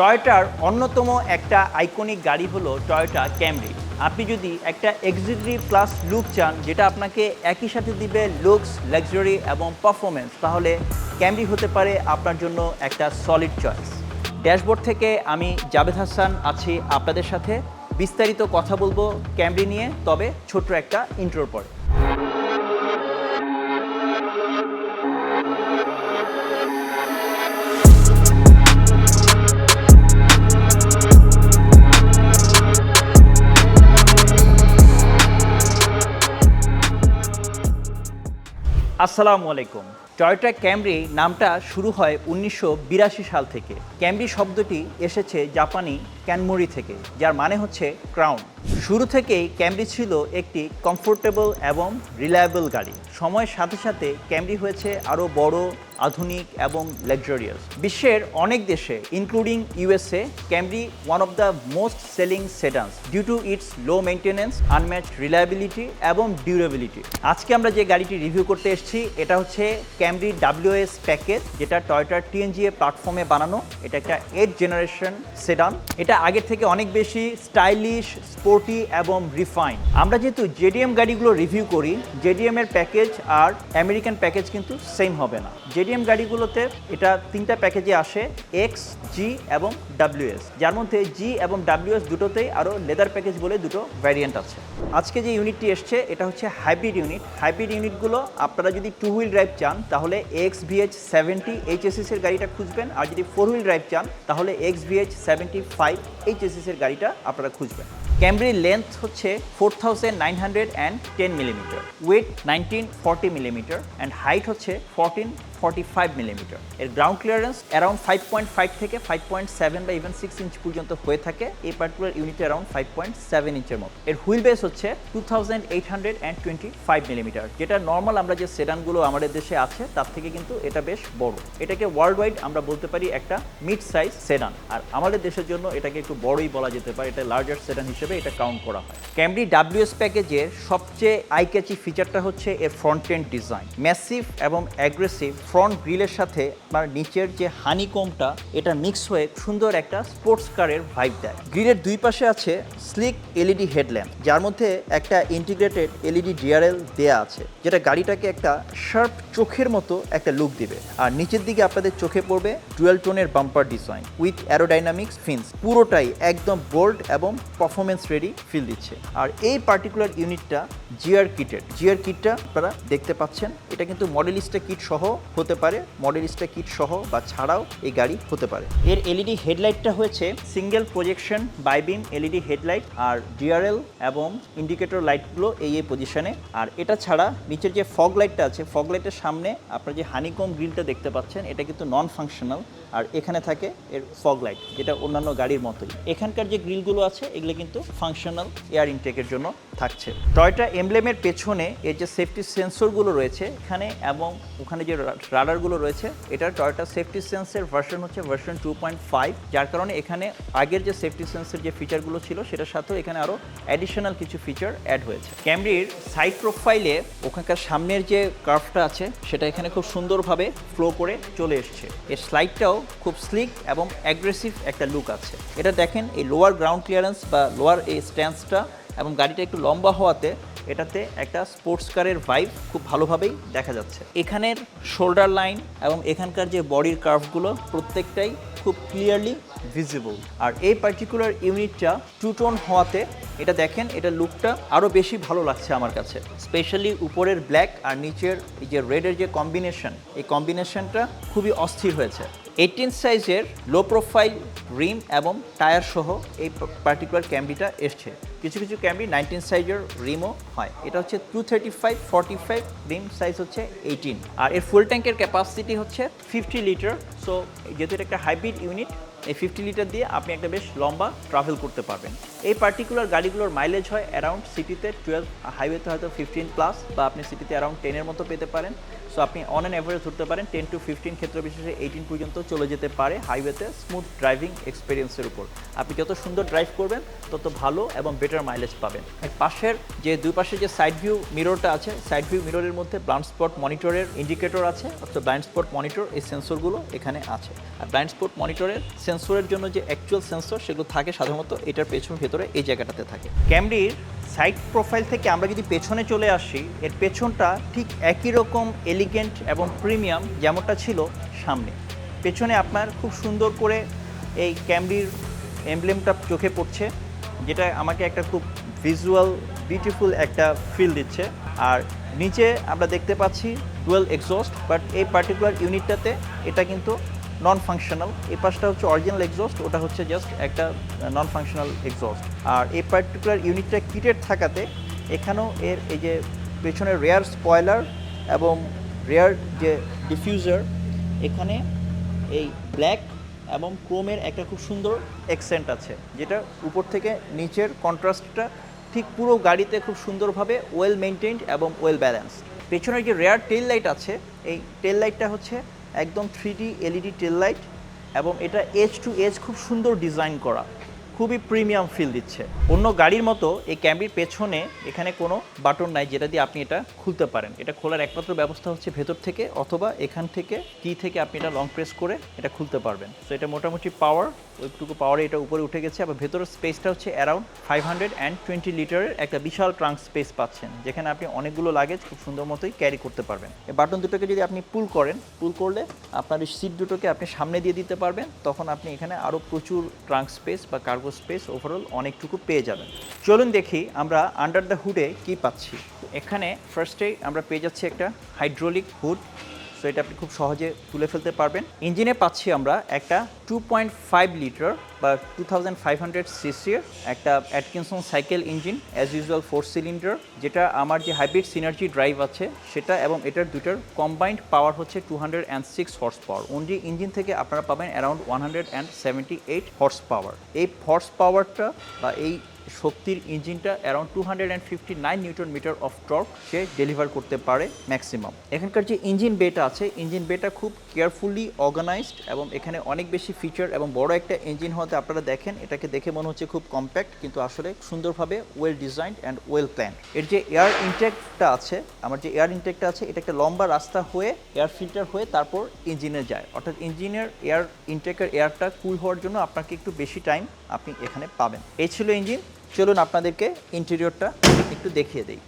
টয়োটার অন্যতম একটা আইকনিক গাড়ি হলো টয়োটা ক্যামরি। আপনি যদি একটা এক্সিকিউটিভ প্লাস লুক চান, যেটা আপনাকে একই সাথে দিবে লুকস লাক্সারি এবং পারফরমেন্স তাহলে ক্যামরি হতে পারে আপনার জন্য একটা সলিড চয়েস ড্যাশবোর্ড থেকে আমি জাভেদ হাসান আছি আপনাদের সাথে। বিস্তারিত কথা বলব ক্যামরি নিয়ে, তবে ছোট্ট একটা ইন্ট্রোর পরে। আসসালামু আলাইকুম। টয়টা ক্যামরি নামটা শুরু হয় উনিশশো বিরাশি সাল থেকে। ক্যামরি শব্দটি এসেছে জাপানি ক্যানমোরি থেকে, যার মানে হচ্ছে ক্রাউন শুরু থেকেই ক্যামরি ছিল একটি কমফোর্টেবল এবং রিলায়েবল গাড়ি। সময়ের সাথে সাথে ক্যামরি হয়েছে আরও বড়, আধুনিক এবং লাক্সারিয়াস বিশ্বের অনেক দেশে including USA Camry one of the most selling sedans due to its low maintenance unmatch reliability এবং ডিউরেবিলিটি আজকে আমরা যে গাড়িটি রিভিউ করতে এসেছি, এটা হচ্ছে ক্যামরি ডাব্লিউএস প্যাকেজ যেটা টয়টার টিএনজিএ প্ল্যাটফর্মে বানানো। এটা একটা এইট জেনারেশন সেডান এটা আগের থেকে অনেক বেশি স্টাইলিশ স্পোর্টি এবং রিফাইন আমরা যেহেতু জেডিএম গাড়িগুলো রিভিউ করি জেডিএম এর প্যাকেজ আর আমেরিকান প্যাকেজ কিন্তু সেম হবে না। জেডিএম গাড়িগুলোতে এটা তিনটা প্যাকেজে আসে এক্স জি এবং ডাব্লিউএস যার মধ্যে জি এবং ডাব্লিউএস দুটোতেই আরও লেদার প্যাকেজ বলে দুটো ভ্যারিয়েন্ট আছে। আজকে যে ইউনিটটি এসছে, এটা হচ্ছে হাইব্রিড ইউনিট হাইব্রিড ইউনিটগুলো আপনারা যদি টু হুইল ড্রাইভ চান, তাহলে এক্স ভিএইচ সেভেন্টি এইচএসএস এর গাড়িটা খুঁজবেন, আর যদি ফোর হুইল ড্রাইভ চান, তাহলে X V H seventy five H S S এর গাড়িটা আপনারা খুঁজবেন। ক্যামব্রির লেন্থ হচ্ছে four thousand nine hundred and ten millimetre width nineteen forty millimetre and height হচ্ছে ফোরটিন ফর্টি ফাইভ মিলিমিটার এর ground clearance around five point five থেকে five point seven বা ইভেন সিক্স ইঞ্চ পর্যন্ত হয়ে থাকে। এই পার্টিকুলার ইউনিটে অ্যারাউন্ড ফাইভ পয়েন্ট সেভেন ইঞ্চের মতো। এর হুইল বেস হচ্ছে two thousand eight hundred and twenty five millimetre যেটা নর্মাল আমরা যে সেডানগুলো আমাদের দেশে আছে, তার থেকে কিন্তু এটা বেশ বড়। এটাকে ওয়ার্ল্ড ওয়াইড আমরা বলতে পারি একটা মিড সাইজ সেডান আর আমাদের দেশের জন্য এটাকে একটু বড়ই বলা যেতে পারে, এটা লার্জার সেডান হিসেবে। এটা কাউন্ট করা হয়। ক্যামরি ডাব্লিউএস প্যাকেজের সবচেয়ে আইক্যাচি ফিচারটা হচ্ছে এর ফ্রন্ট এন্ড ডিজাইন ম্যাসিভ এবং অ্যাগ্রেসিভ ফ্রন্ট গ্রিলের সাথে আপনার নিচের যে হানিকোমটা এটা মিক্স হয়ে সুন্দর একটা স্পোর্টস কারের ভাইব দেয়। গ্রিলের দুই পাশে আছে স্লিক এলইডি হেডল্যাম্প যার মধ্যে একটা ইন্টিগ্রেটেড এলইডি ডিআরএল দেয়া আছে, যেটা গাড়িটাকে একটা শার্প চোখের মতো একটা লুক দিবে। আর নিচের দিকে আপনাদের চোখে পড়বে ডুয়েল টোনের bumper design with aerodynamics fins পুরোটাই একদম বোল্ড এবং পারফরমেন্স রেডি ফিল দিচ্ছে। আর এই পার্টিকুলার ইউনিটটা জিআর কিটের জিআর কিটটা আপনারা দেখতে পাচ্ছেন, এটা কিন্তু মডেলিস্টা কিট সহ হতে পারে। মডেলিস্টা কিট সহ বা ছাড়াও এই গাড়ি হতে পারে। এর এলইডি হেডলাইটটা হয়েছে single projection bibeam LED headlight আর ডিআরএল এবং ইন্ডিকেটর লাইটগুলো এই এই পজিশনে আর এটা ছাড়া নিচের যে ফগ লাইটটা আছে ফগ লাইটের সামনে আপনার যে হানিকম গ্রিলটা দেখতে পাচ্ছেন, এটা কিন্তু নন ফাংশনাল আর এখানে থাকে এর ফগ লাইট যেটা অন্যান্য গাড়ির মতোই। এখানকার যে গ্রিলগুলো আছে, এগুলো কিন্তু ফাংশনাল এয়ার ইনটেকের জন্য থাকছে। টয়টা এমব্লেমের পেছনে এর যে সেফটি সেন্সরগুলো রয়েছে এখানে এবং ওখানে যে রাডারগুলো রয়েছে এটা টয়টা সেফটি সেন্সের ভার্সন হচ্ছে ভার্সন টু পয়েন্ট ফাইভ যার কারণে এখানে আগের যে সেফটি সেন্সের যে ফিচারগুলো ছিল, সেটার সাথেও এখানে আরও অ্যাডিশনাল কিছু ফিচার অ্যাড হয়েছে। ক্যামরির সাইড প্রোফাইলে ওখানকার সামনের যে কার্ভটা আছে, সেটা এখানে খুব সুন্দরভাবে ফ্লো করে চলে এসছে। এর স্লাইডটাও খুব স্লিক এবং অ্যাগ্রেসিভ একটা লুক আছে। এটা দেখেন এই লোয়ার গ্রাউন্ড ক্লিয়ারেন্স বা লোয়ার এই স্ট্যান্সটা এবং গাড়িটা একটু লম্বা হওয়াতে এটাতে একটা স্পোর্টস কারের ভাইব খুব ভালোভাবেই দেখা যাচ্ছে। এখানের শোল্ডার লাইন এবং এখানকার যে বডির কার্ভগুলো প্রত্যেকটাই খুব ক্লিয়ারলি ভিজিবল আর এই পার্টিকুলার ইউনিটটা টুটোন হওয়াতে এটা দেখেন, এটা লুকটা আরও বেশি ভালো লাগছে আমার কাছে। স্পেশালি উপরের ব্ল্যাক আর নিচের এই যে রেডের যে কম্বিনেশন এই কম্বিনেশনটা খুবই অস্থির হয়েছে। এইটিন সাইজের লো প্রোফাইল রিম এবং টায়ার সহ এই পার্টিকুলার ক্যামরিটা এসছে। কিছু কিছু ক্যামরি নাইনটিন সাইজের রিমও হয়। এটা হচ্ছে two thirty five forty five rim size হচ্ছে এইটিন আর এর ফুল ট্যাঙ্কের ক্যাপাসিটি হচ্ছে ফিফটি লিটার সো যেহেতু এটা একটা হাইব্রিড ইউনিট এই ফিফটি লিটার দিয়ে আপনি একটা বেশ লম্বা ট্রাভেল করতে পারবেন। এই পার্টিকুলার গাড়িগুলোর মাইলেজ হয় অ্যারাউন্ড সিটিতে টুয়েলভ হাইওয়েতে হয়তো ফিফটিন প্লাস বা আপনি সিটিতে অ্যারাউন্ড টেনের মতো পেতে পারেন। সো আপনি অন অ্যান্ড অ্যাভারেজ ধরতে পারেন টেন টু ফিফটিন ক্ষেত্র বিশেষে এইটিন পর্যন্ত চলে যেতে পারে হাইওয়েতে স্মুথ ড্রাইভিং এক্সপিরিয়েন্সের উপর। আপনি যত সুন্দর ড্রাইভ করবেন, তত ভালো এবং বেটার মাইলেজ পাবেন। পাশের যে দুই পাশে যে সাইড ভিউ মিররটা আছে সাইড ভিউ মিররের মধ্যে ব্লাইন্ড স্পট মনিটরের ইন্ডিকেটর আছে, অর্থাৎ ব্লাইন্ড স্পট মনিটর এই সেন্সরগুলো এখানে আছে। আর ব্লাইন্ড স্পট মনিটরের সেন্সরের জন্য যে অ্যাকচুয়াল সেন্সর সেগুলো থাকে সাধারণত এটার পেছন ভেতরে এই জায়গাটাতে থাকে। ক্যামরির সাইড প্রোফাইল থেকে আমরা যদি পেছনে চলে আসি, এর পেছনটা ঠিক একই রকম এলিগেন্ট এবং প্রিমিয়াম যেমনটা ছিল সামনে। পেছনে আপনার খুব সুন্দর করে এই ক্যামরির এমব্লেমটা চোখে পড়ছে, যেটা আমাকে একটা খুব ভিজুয়াল বিউটিফুল একটা ফিল দিচ্ছে। আর নিচে আমরা দেখতে পাচ্ছি ডুয়েল এক্সস্ট বাট এই পার্টিকুলার ইউনিটটাতে এটা কিন্তু নন ফাংশনাল এই পাশটা হচ্ছে অরিজিনাল এক্সস্ট ওটা হচ্ছে জাস্ট একটা নন ফাংশনাল এক্সস্ট আর এই পার্টিকুলার ইউনিটটা কিটেড থাকাতে এখানেও এর এই যে পেছনের রেয়ার স্পয়লার এবং রেয়ার যে ডিফিউজার, এখানে এই ব্ল্যাক এবং ক্রোমের একটা খুব সুন্দর এক্সেন্ট আছে, যেটা উপর থেকে নিচের কন্ট্রাস্টটা ঠিক পুরো গাড়িতে খুব সুন্দরভাবে ওয়েল মেনটেন্ড এবং ওয়েল ব্যালেন্স পেছনের যে রেয়ার টেল লাইট আছে, এই টেল লাইটটা হচ্ছে একদম three D LED tail light এবং এটা এজ টু এজ খুব সুন্দর ডিজাইন করা। খুবই প্রিমিয়াম ফিল দিচ্ছে। অন্য গাড়ির মতো এই ক্যাম্বির পেছনে এখানে কোনো বাটন নাই যেটা দিয়ে আপনি এটা খুলতে পারেন। এটা খোলার একমাত্র ব্যবস্থা হচ্ছে ভেতর থেকে অথবা এখান থেকে কি থেকে আপনি এটা লং প্রেস করে এটা খুলতে পারবেন। তো এটা মোটামুটি পাওয়ার ওইটুকু পাওয়ারে এটা উপরে উঠে গেছে। আবার ভেতরের স্পেসটা হচ্ছে around five hundred and twenty লিটারের একটা বিশাল ট্রাঙ্ক স্পেস পাচ্ছেন, যেখানে আপনি অনেকগুলো লাগেজ খুব সুন্দর মতোই ক্যারি করতে পারবেন। এই বাটন দুটোকে যদি আপনি পুল করেন পুল করলে আপনার এই সিট দুটোকে আপনি সামনে দিয়ে দিতে পারবেন। তখন আপনি এখানে আরও প্রচুর ট্রাঙ্ক স্পেস বা কার্গো স্পেস ওভারঅল অনেকটুকু পেয়ে যাবেন। চলুন দেখি আমরা আন্ডার দ্য হুডে কি পাচ্ছি। এখানে ফার্স্টে আমরা পেয়ে যাচ্ছি একটা হাইড্রোলিক হুড সো এটা আপনি খুব সহজে তুলে ফেলতে পারবেন। ইঞ্জিনে পাচ্ছি আমরা একটা টু পয়েন্ট ফাইভ লিটার বা টু থাউজেন্ড ফাইভ হান্ড্রেড সিসির একটা Atkinson cycle engine as usual four cylinder যেটা আমার যে হাইব্রিড সিনার্জি ড্রাইভ আছে, সেটা এবং এটার দুটার কম্বাইন্ড পাওয়ার হচ্ছে two hundred and six horse power only engine থেকে আপনারা পাবেন around one hundred and seventy eight horse power এই হর্স পাওয়ারটা বা এই শক্তির ইঞ্জিনটা around two hundred and fifty nine newton metre of torque say deliver করতে পারে ম্যাক্সিমাম এখানকার যে ইঞ্জিন বেটা আছে ইঞ্জিন বেটা খুব কেয়ারফুলি অর্গানাইজড এবং এখানে অনেক বেশি ফিচার এবং বড় একটা ইঞ্জিন হতে আপনারা দেখেন, এটাকে দেখে মনে হচ্ছে খুব কম্প্যাক্ট কিন্তু আসলে সুন্দরভাবে well designed and well plan এর যে এয়ার ইনটেকটা আছে, আমার যে এয়ার ইনটেকটা আছে, এটা একটা লম্বা রাস্তা হয়ে এয়ার ফিল্টার হয়ে তারপর ইঞ্জিনে যায়। অর্থাৎ ইঞ্জিনের এয়ার ইনটেকের এয়ারটা কুল হওয়ার জন্য আপনাকে একটু বেশি টাইম আপনি এখানে পাবেন। এই ছিল ইঞ্জিন চলুন আপনাদেরকে ইন্টেরিয়রটা একটু দেখিয়ে দিই।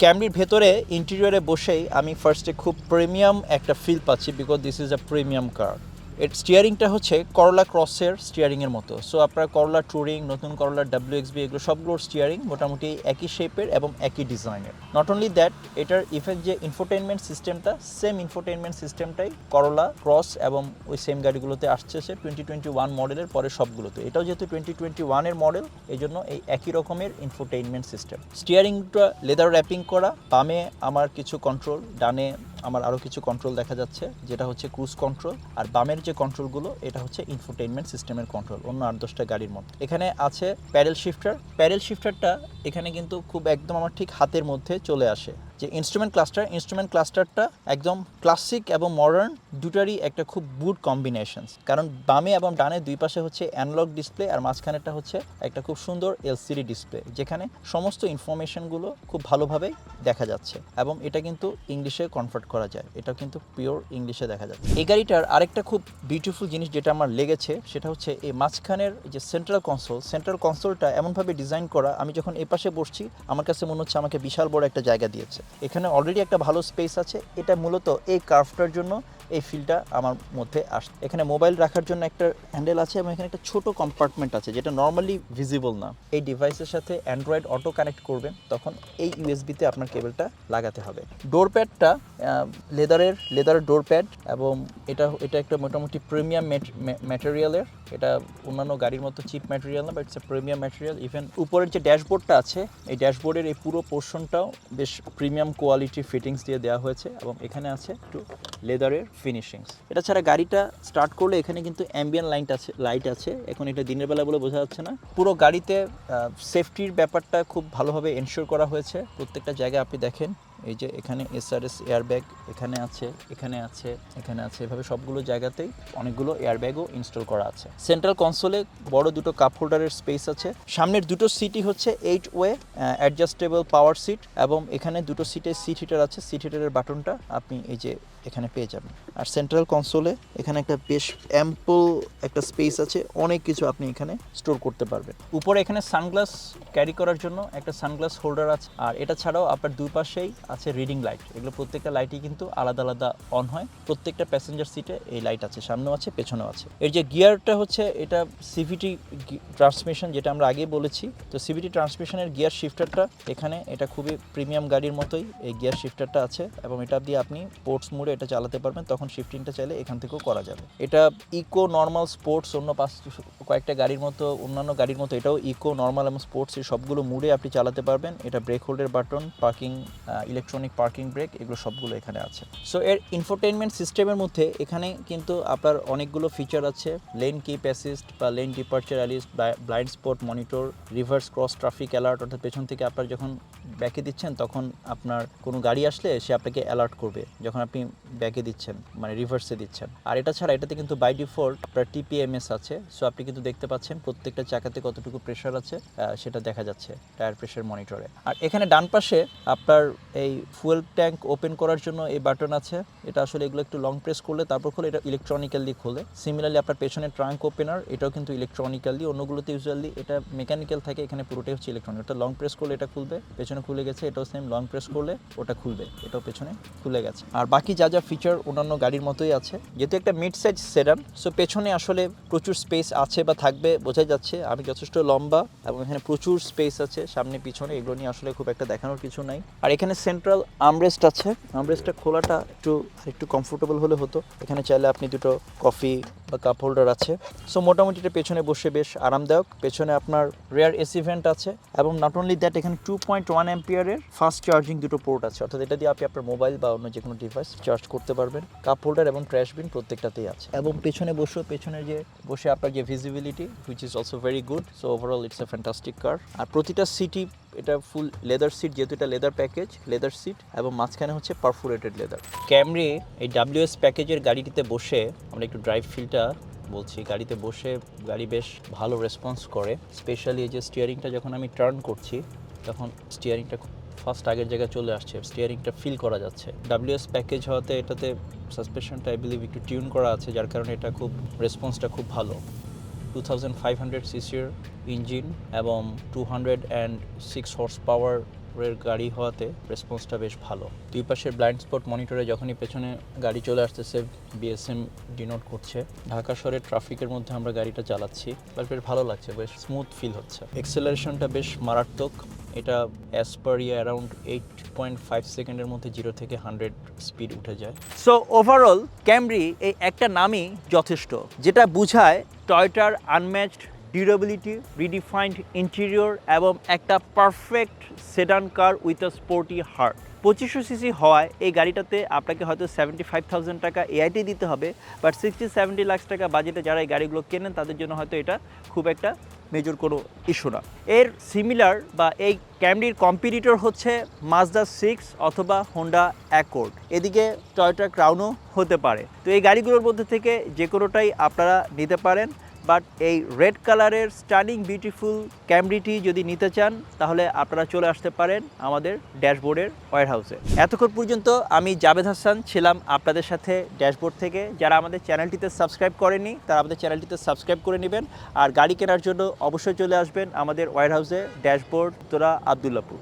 ক্যামরির ভেতরে ইন্টেরিয়রে বসেই আমি ফার্স্টে খুব প্রিমিয়াম একটা ফিল পাচ্ছি because this is a premium car এর স্টিয়ারিংটা হচ্ছে করলা ক্রসের স্টিয়ারিংয়ের মতো। সো আপনার করলা টুরিং নতুন করলা ডাব্লিউ এক্সবি এগুলো সবগুলোর স্টিয়ারিং মোটামুটি একই শেপের এবং একই ডিজাইনের নট অনলি দ্যাট এটার ইফেক্ট যে ইনফোটেনমেন্ট সিস্টেমটা সেম ইনফোটেনমেন্ট সিস্টেমটাই করলা ক্রস এবং ওই সেম গাড়িগুলোতে আসছে সে টোয়েন্টি টোয়েন্টি ওয়ান মডেলের পরে সবগুলোতে। এটাও যেহেতু টোয়েন্টি টোয়েন্টি ওয়ানের মডেল এই জন্য এই একই রকমের ইনফোটেইনমেন্ট সিস্টেম স্টিয়ারিংটা লেদার র্যাপিং করা, বামে আমার কিছু কন্ট্রোল ডানে আমার আরও কিছু কন্ট্রোল দেখা যাচ্ছে, যেটা হচ্ছে ক্রুজ কন্ট্রোল আর বামের যে কন্ট্রোলগুলো এটা হচ্ছে ইনফোটেনমেন্ট সিস্টেমের কন্ট্রোল অন্য আট দশটা গাড়ির মধ্যে। এখানে আছে প্যারেল শিফটার প্যারেল শিফটারটা এখানে কিন্তু খুব একদম আমার ঠিক হাতের মধ্যে চলে আসে। যে ইনস্ট্রুমেন্ট ক্লাস্টার ইনস্ট্রুমেন্ট ক্লাস্টারটা একদম ক্লাসিক এবং মডার্ন দুটারই একটা খুব গুড কম্বিনেশন কারণ বামে এবং ডানে দুই পাশে হচ্ছে অ্যানালগ ডিসপ্লে আর মাঝখানেরটা হচ্ছে একটা খুব সুন্দর এলসিডি ডিসপ্লে যেখানে সমস্ত ইনফরমেশনগুলো খুব ভালোভাবে দেখা যাচ্ছে এবং এটা কিন্তু ইংলিশে কনভার্ট করা যায়। এটা কিন্তু পিওর ইংলিশে দেখা যাচ্ছে। এই গাড়িটার আরেকটা খুব বিউটিফুল জিনিস যেটা আমার লেগেছে, সেটা হচ্ছে এই মাঝখানের যে সেন্ট্রাল কনসোল সেন্ট্রাল কনসোলটা এমনভাবে ডিজাইন করা, আমি যখন এপাশে পাশে বসছি, আমার কাছে মনে হচ্ছে আমাকে বিশাল বড় একটা জায়গা দিয়েছে। এখানে অলরেডি একটা ভালো স্পেস আছে, এটা মূলত এই কার্ভটার জন্য এই ফিলটা আমার মধ্যে আস, এখানে মোবাইল রাখার জন্য একটা হ্যান্ডেল আছে এবং এখানে একটা ছোট কম্পার্টমেন্ট আছে যেটা নর্মালি ভিজিবল না। এই ডিভাইসের সাথে অ্যান্ড্রয়েড অটো কানেক্ট করবেন, তখন এই ইউএসবিতে আপনার কেবলটা লাগাতে হবে। ডোর প্যাডটা লেদারের লেদার ডোর প্যাড এবং এটা এটা একটা মোটামুটি প্রিমিয়াম ম্যাটেরিয়ালের। এটা অন্যান্য গাড়ির মতো চিপ ম্যাটেরিয়াল না but it's a premium material even উপরের যে ড্যাশবোর্ডটা আছে, এই ড্যাশবোর্ডের এই পুরো পোর্শনটাও বেশ প্রিমিয়াম কোয়ালিটি ফিটিংস দিয়ে দেওয়া হয়েছে এবং এখানে আছে একটু লেদারের ফিনিশিংস এটা ছাড়া গাড়িটা স্টার্ট করলে এখানে কিন্তু অ্যাম্বিয়ান লাইট আছে লাইট আছে। এখন এটা দিনের বেলা বলে বোঝা যাচ্ছে না। পুরো গাড়িতে সেফটির ব্যাপারটা খুব ভালোভাবে এনশিওর করা হয়েছে। প্রত্যেকটা জায়গায় আপনি দেখেন, এই যে এখানে এসআরএস এয়ারব্যাগ এখানে আছে এখানে আছে এখানে আছে, এভাবে সবগুলো জায়গাতেই অনেকগুলো এয়ারব্যাগও ইনস্টল করা আছে। সেন্ট্রাল কনসোলে বড় দুটো কাপ হোল্ডারের স্পেস আছে। সামনের দুটো সিটই হচ্ছে eight way adjustable power seat এবং এখানে দুটো সিটে সিট হিটার আছে। সিট হিটারের বাটনটা আপনি এই যে এখানে পেয়ে যাবেন। আর সেন্ট্রাল কনসোলে এখানে একটা বেশ অ্যাম্পল একটা স্পেস আছে, অনেক কিছু আপনি এখানে স্টোর করতে পারবেন। উপরে এখানে সানগ্লাস ক্যারি করার জন্য একটা সানগ্লাস হোল্ডার আছে, আর এটা ছাড়াও আপনার দুই পাশেই আছে রিডিং লাইট এগুলো প্রত্যেকটা লাইটই কিন্তু আলাদা আলাদা অন হয়। প্রত্যেকটা প্যাসেঞ্জার সিটে এই লাইট আছে, সামনেও আছে, পেছনেও আছে। এর যে গিয়ারটা হচ্ছে, এটা সিভিটি ট্রান্সমিশন যেটা আমরা আগে বলেছি, তো সিভিটি ট্রান্সমিশনের গিয়ার শিফটারটা এখানে, এটা খুবই প্রিমিয়াম গাড়ির মতোই এই গিয়ার শিফটারটা আছে, এবং এটা দিয়ে আপনি স্পোর্টস মোডে এটা চালাতে পারবেন, তখন শিফটিংটা চাইলে এখান থেকেও করা যাবে। এটা ইকো নর্মাল স্পোর্টস অন্য পাঁচ, কয়েকটা গাড়ির মতো, অন্যান্য গাড়ির মতো, এটাও ইকো নর্মাল এবং স্পোর্টস এই সবগুলো মুডে আপনি চালাতে পারবেন। এটা brake হোল্ডের button parking electronic parking brake এগুলো সবগুলো এখানে আছে। সো এর ইনফোটেনমেন্ট সিস্টেমের মধ্যে এখানে কিন্তু আপনার অনেকগুলো ফিচার আছে। লেন কিপ অ্যাসিস্ট বা lane departure assist blind spot monitor reverse cross traffic alert অর্থাৎ পেছন থেকে আপনার যখন ব্যাকে দিচ্ছেন, তখন আপনার কোনো গাড়ি আসলে সে আপনাকে অ্যালার্ট করবে। যখন আপনি ব্যাকে দিচ্ছেন মানে রিভার্সে দিচ্ছেন। আর এটা ছাড়া এটাতে কিন্তু বাই ডিফল্ট আপনার টিপিএমএস আছে। সো আপনি কিন্তু দেখতে পাচ্ছেন প্রত্যেকটা চাকাতে কতটুকু প্রেশার আছে সেটা দেখা যাচ্ছে টায়ার প্রেশার মনিটরে আর এখানে ডান পাশে আপনার এই ফুয়েল ট্যাঙ্ক ওপেন করার জন্য এই বাটন আছে। এটা আসলে এগুলো একটু লং প্রেস করলে তারপর খোলে এটা ইলেকট্রনিক্যালি খোলে। সিমিলারলি আপনার পেছনে ট্রাঙ্ক ওপেনার এটাও কিন্তু ইলেকট্রনিক্যালি অন্যগুলোতে ইউজুয়ালি এটা মেকানিক্যাল থাকে, এখানে পুরোটাই হচ্ছে ইলেকট্রনিক ওটা লং প্রেস করলে এটা খুলবে, পেছনে খুলে গেছে, এটাও সেম লং প্রেস করলে ওটা খুলবে, এটাও পেছনে খুলে গেছে। আর বাকি যা যা ফিচার অন্যান্য গাড়ির মতোই আছে। যেহেতু একটা মিড সাইজ সেডান সো পেছনে আসলে প্রচুর স্পেস আছে বা থাকবে, বোঝাই যাচ্ছে। আমি যথেষ্ট লম্বা এবং এখানে প্রচুর স্পেস আছে, সামনে পিছনে, এগুলো নিয়ে আসলে খুব একটা দেখানোর কিছু নাই। আর এখানে সেন্ট্রাল আমরেস্ট আছে। আমরেস্টটা খোলাটা একটু একটু কমফোর্টেবল হলে হতো। এখানে চাইলে আপনি দুটো কফি বা কাপ হোল্ডার আছে। সো মোটামুটি এটা পেছনে বসে বেশ আরামদায়ক। পেছনে আপনার রেয়ার এসি ভেন্ট আছে এবং নট অনলি দ্যাট এখানে টু পয়েন্ট ওয়ান এম্পিয়ারের ফাস্ট চার্জিং দুটো পোর্ট আছে। অর্থাৎ এটা দিয়ে আপনি আপনার মোবাইল বা অন্য যে কোনো ডিভাইস চার্জ করতে পারবেন। কাপ হোল্ডার এবং ট্র্যাশ বিন প্রত্যেকটাতেই আছে। এবং পেছনে বসে পেছনে যে বসে আপনার যে visibility which is also very good so overall it's a fantastic car আর প্রতিটা সিটি এটা ফুল লেদার সিট যেহেতু এটা লেদার প্যাকেজ লেদার সিট এবং মাঝখানে হচ্ছে পারফোরেটেড লেদার ক্যামরি এই ডাব্লিউএস প্যাকেজের গাড়িটিতে বসে, আমরা একটু ড্রাইভ ফিলটা বলছি, গাড়িতে বসে গাড়ি বেশ ভালো রেসপন্স করে স্পেশালি এই যে স্টিয়ারিংটা যখন আমি টার্ন করছি, তখন স্টিয়ারিংটা ফার্স্ট আগের জায়গায় চলে আসছে স্টিয়ারিংটা ফিল করা যাচ্ছে। ডাব্লিউএস প্যাকেজ হওয়াতে এটাতে সাসপেনশনটা আই বিলিভ একটু টিউন করা আছে, যার কারণে এটা খুব রেসপন্সটা খুব ভালো। টু থাউজেন্ড ফাইভ হান্ড্রেড সিসির ইঞ্জিন এবং two hundred and six horse পাওয়ারের গাড়ি হওয়াতে রেসপন্সটা বেশ ভালো। দুই পাশের ব্লাইন্ড স্পট মনিটরে যখনই পেছনে গাড়ি চলে আসতেছে বিএসএম ডিনোট করছে। ঢাকা শহরের ট্রাফিকের মধ্যে আমরা গাড়িটা চালাচ্ছি। বাট বেশ ভালো লাগছে, বেশ স্মুথ ফিল হচ্ছে। এক্সেলারেশনটা বেশ মারাত্মক। এটা অ্যাজ পার ইয়ে অ্যারাউন্ড এইট পয়েন্ট ফাইভ সেকেন্ডের মধ্যে জিরো থেকে হান্ড্রেড স্পিড উঠে যায়। সো ওভারঅল ক্যামরি এই একটা নামই যথেষ্ট, যেটা বুঝায় টয়টার আনম্যাচড ডিউরেবিলিটি রিডিফাইন্ড ইন্টেরিয়র এবং একটা perfect sedan car with a sporty heart পঁচিশশো সিসি হওয়ায় এই গাড়িটাতে আপনাকে হয়তো সেভেন্টি ফাইভ থাউজেন্ড টাকা এআইটি দিতে হবে বাট সিক্সটি সেভেন্টি লাখ টাকা বাজেটে যারা এই গাড়িগুলো কেনেন, তাদের জন্য হয়তো এটা খুব একটা মেজর কোনো ইস্যু না। এর সিমিলার বা এই ক্যামরির কম্পিটিটর হচ্ছে মাজদা সিক্স অথবা হোন্ডা অ্যাকোর্ড এদিকে টয়টা ক্রাউনও হতে পারে। তো এই গাড়িগুলোর মধ্যে থেকে যে কোনোটাই আপনারা নিতে পারেন বাট এই রেড কালারের স্টানিং বিউটিফুল ক্যামরিটি যদি নিতে চান, তাহলে আপনারা চলে আসতে পারেন আমাদের ড্যাশবোর্ডের ওয়ার হাউসে এতক্ষণ পর্যন্ত আমি জাবেদ হাসান ছিলাম আপনাদের সাথে ড্যাশবোর্ড থেকে। যারা আমাদের চ্যানেলটিতে সাবস্ক্রাইব করেনি তারা আমাদের চ্যানেলটিতে সাবস্ক্রাইব করে নেবেন। আর গাড়ি কেনার জন্য অবশ্যই চলে আসবেন আমাদের ওয়ার হাউসে ড্যাশবোর্ড তোরা আবদুল্লাপুর।